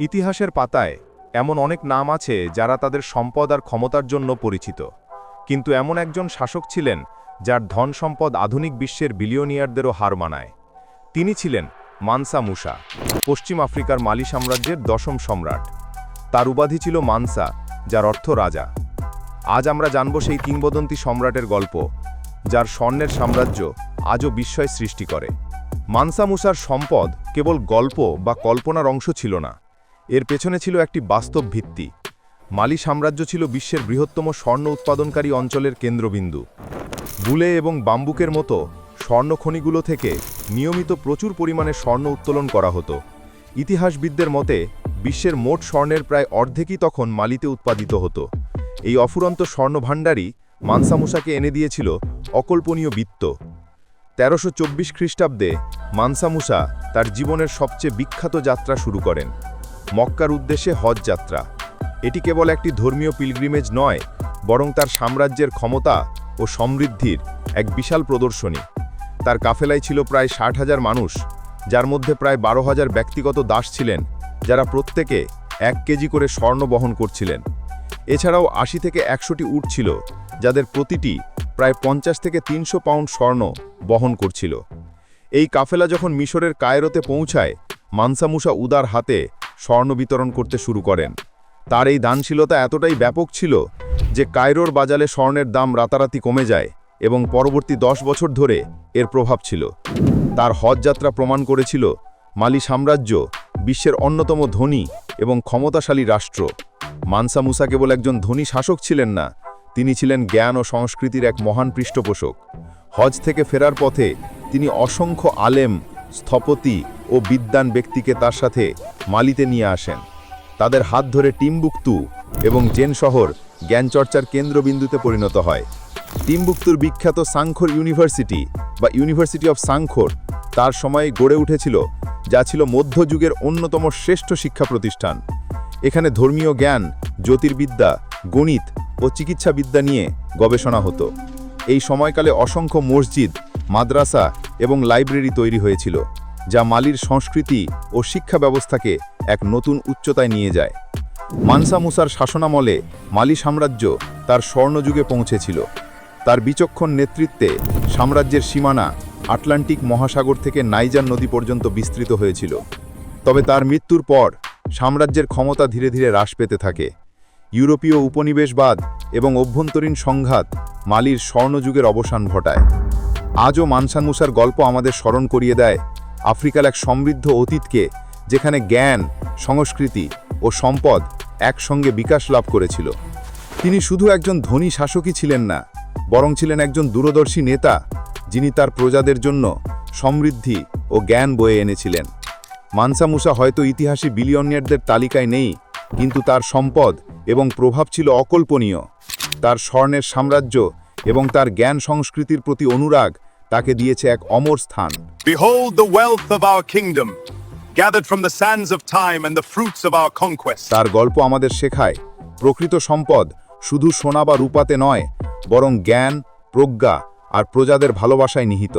ইতিহাসের পাতায় এমন অনেক নাম আছে যারা তাদের সম্পদ আর ক্ষমতার জন্য পরিচিত। কিন্তু এমন একজন শাসক ছিলেন যার ধন সম্পদ আধুনিক বিশ্বের বিলিয়নিয়ারদেরও হার মানায়। তিনি ছিলেন মানসা মুসা, পশ্চিম আফ্রিকার মালি সাম্রাজ্যের দশম সম্রাট। তার উপাধি ছিল মানসা, যার অর্থ রাজা। আজ আমরা জানব সেই কিংবদন্তি সম্রাটের গল্প, যার স্বর্ণের সাম্রাজ্য আজও বিস্ময় সৃষ্টি করে। মানসা মুসার সম্পদ কেবল গল্প বা কল্পনার অংশ ছিল না। এর পেছনে ছিল একটি বাস্তব ভিত্তি। মালি সাম্রাজ্য ছিল বিশ্বের বৃহত্তম স্বর্ণ উৎপাদনকারী অঞ্চলের কেন্দ্রবিন্দু। বুলে এবং বাম্বুকের মতো স্বর্ণখনিগুলো থেকে নিয়মিত প্রচুর পরিমাণে স্বর্ণ উত্তোলন করা হতো। ইতিহাসবিদদের মতে, বিশ্বের মোট স্বর্ণের প্রায় অর্ধেকই তখন মালিতে উৎপাদিত হতো। এই অফুরন্ত স্বর্ণভাণ্ডারই মানসামুসাকে এনে দিয়েছিল অকল্পনীয় বৃত্ত। তেরোশো খ্রিস্টাব্দে মানসামুসা তার জীবনের সবচেয়ে বিখ্যাত যাত্রা শুরু করেন। মক্কার উদ্দেশ্যে হজ যাত্রা। এটি কেবল একটি ধর্মীয় পিলগ্রিমেজ নয়, বরং তার সাম্রাজ্যের ক্ষমতা ও সমৃদ্ধির এক বিশাল প্রদর্শনী। তার কাফেলায় ছিল প্রায় ষাট হাজার মানুষ, যার মধ্যে প্রায় বারো হাজার ব্যক্তিগত দাস ছিলেন, যারা প্রত্যেকে এক কেজি করে স্বর্ণ বহন করছিলেন। এছাড়াও আশি থেকে একশোটি উট ছিল, যাদের প্রতিটি প্রায় পঞ্চাশ থেকে তিনশো পাউন্ড স্বর্ণ বহন করছিল। এই কাফেলা যখন মিশরের কায়রোতে পৌঁছায়, মানসামুসা উদার হাতে স্বর্ণ বিতরণ করতে শুরু করেন। তার এই দানশীলতা এতটাই ব্যাপক ছিল যে কায়রোর বাজারে স্বর্ণের দাম রাতারাতি কমে যায় এবং পরবর্তী দশ বছর ধরে এর প্রভাব ছিল। তার হজযাত্রা প্রমাণ করেছিল মালি সাম্রাজ্য বিশ্বের অন্যতম ধনী এবং ক্ষমতাশালী রাষ্ট্র। মানসা মুসা কেবল একজন ধনী শাসক ছিলেন না, তিনি ছিলেন জ্ঞান ও সংস্কৃতির এক মহান পৃষ্ঠপোষক। হজ থেকে ফেরার পথে তিনি অসংখ্য আলেম স্থপতি ও বিদ্বান ব্যক্তিকে তার সাথে মালিতে নিয়ে আসেন। তাদের হাত ধরে টিমবুকতু এবং জেন শহর জ্ঞানচর্চার কেন্দ্রবিন্দুতে পরিণত হয়। টিমবুকতুর বিখ্যাত সাংখর ইউনিভার্সিটি বা ইউনিভার্সিটি অফ সাংখর তার সময়ে গড়ে উঠেছিল, যা ছিল মধ্যযুগের অন্যতম শ্রেষ্ঠ শিক্ষা প্রতিষ্ঠান। এখানে ধর্মীয় জ্ঞান, জ্যোতির্বিদ্যা, গণিত ও চিকিৎসাবিদ্যা নিয়ে গবেষণা হতো। এই সময়কালে অসংখ্য মসজিদ, মাদ্রাসা এবং লাইব্রেরি তৈরি হয়েছিল, যা মালির সংস্কৃতি ও শিক্ষা ব্যবস্থাকে এক নতুন উচ্চতায় নিয়ে যায়। মানসা মুসার শাসনামলে মালি সাম্রাজ্য তার স্বর্ণযুগে পৌঁছেছিল। তার বিচক্ষণ নেতৃত্বে সাম্রাজ্যের সীমানা আটলান্টিক মহাসাগর থেকে নাইজার নদী পর্যন্ত বিস্তৃত হয়েছিল। তবে তার মৃত্যুর পর সাম্রাজ্যের ক্ষমতা ধীরে ধীরে হ্রাস পেতে থাকে। ইউরোপীয় উপনিবেশবাদ এবং অভ্যন্তরীণ সংঘাত মালির স্বর্ণযুগের অবসান ঘটায়। আজও মানসান মুসার গল্প আমাদের স্মরণ করিয়ে দেয় আফ্রিকার এক সমৃদ্ধ অতীতকে, যেখানে জ্ঞান, সংস্কৃতি ও সম্পদ একসঙ্গে বিকাশ লাভ করেছিল। তিনি শুধু একজন ধনী শাসকই ছিলেন না, বরং ছিলেন একজন দূরদর্শী নেতা, যিনি তার প্রজাদের জন্য সমৃদ্ধি ও জ্ঞান বয়ে এনেছিলেন। মানসা মুসা হয়তো ইতিহাসে বিলিয়নিয়ারদের তালিকায় নেই, কিন্তু তার সম্পদ এবং প্রভাব ছিল অকল্পনীয়। তার স্বর্ণের সাম্রাজ্য এবং তার জ্ঞান সংস্কৃতির প্রতি অনুরাগ তাকে দিয়েছে এক অমর স্থান Behold the wealth of our kingdom, gathered from the sands of time and the fruits of our conquest. তার গল্প আমাদের শেখায় প্রকৃত সম্পদ শুধু সোনা বা রূপাতে নয় বরং জ্ঞান প্রজ্ঞা আর প্রজাদের ভালোবাসায় নিহিত